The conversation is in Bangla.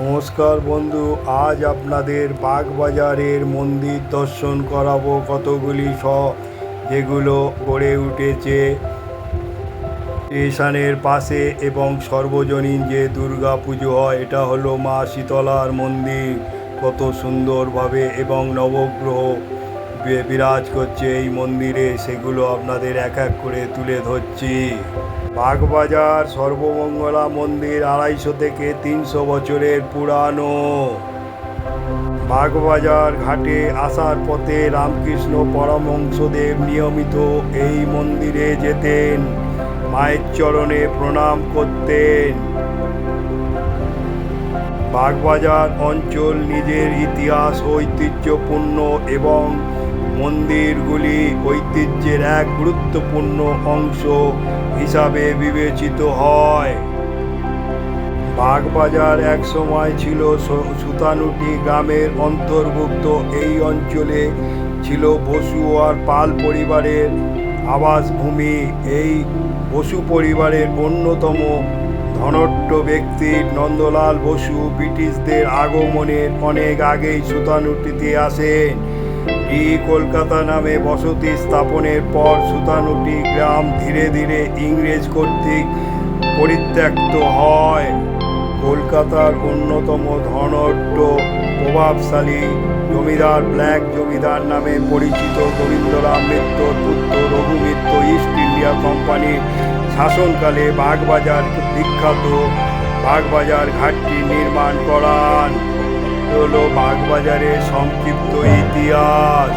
নমস্কার বন্ধু, আজ আপনাদের বাগবাজারের মন্দির দর্শন করাবো কতগুলি স যেগুলো গড়ে উঠেছে স্টেশনের পাশে এবং সর্বজনীন যে দুর্গা পুজো হয়, এটা হলো মা শীতলার মন্দির। কত সুন্দরভাবে এবং নবগ্রহ বিরাজ করছে এই মন্দিরে, সেগুলো আপনাদের এক এক করে তুলে ধরছি। বাগবাজার সর্বমঙ্গলা মন্দির আড়াইশো থেকে তিনশো বছরের পুরানো। বাগবাজার ঘাটে আসার পথে রামকৃষ্ণ পরমহংসদেব নিয়মিত এই মন্দিরে যেতেন, মায়ের চরণে প্রণাম করতেন। বাগবাজার অঞ্চল নিজের ইতিহাস, ঐতিহ্যপূর্ণ এবং মন্দিরগুলি ঐতিহ্যের এক গুরুত্বপূর্ণ অংশ হিসাবে বিবেচিত হয়। বাগবাজার এক সময় ছিল সুতানুটি গ্রামের অন্তর্ভুক্ত। এই অঞ্চলে ছিল বসু আর পাল পরিবারের আবাসভূমি। এই বসু পরিবারের অন্যতম ধনট্ট ব্যক্তি নন্দলাল বসু ব্রিটিশদের আগমনের অনেক আগেই সুতানুটিতে আসেন। ই কলকাতা নামে বসতি স্থাপনের পর সুতানুটি গ্রাম ধীরে ধীরে ইংরেজ কর্তৃক পরিত্যক্ত হয়। কলকাতার অন্যতম ধনট্ট প্রভাবশালী জমিদার ব্ল্যাক জমিদার নামে পরিচিত গোবিন্দরাম মিত্রর পুত্র রঘু মিত্র, ইস্ট ইন্ডিয়া কোম্পানির শাসনকালে বাগবাজার বিখ্যাত বাগবাজার ঘাটটি নির্মাণ করান। হলো বাগবাজারের সংক্ষিপ্ত ইতিহাস।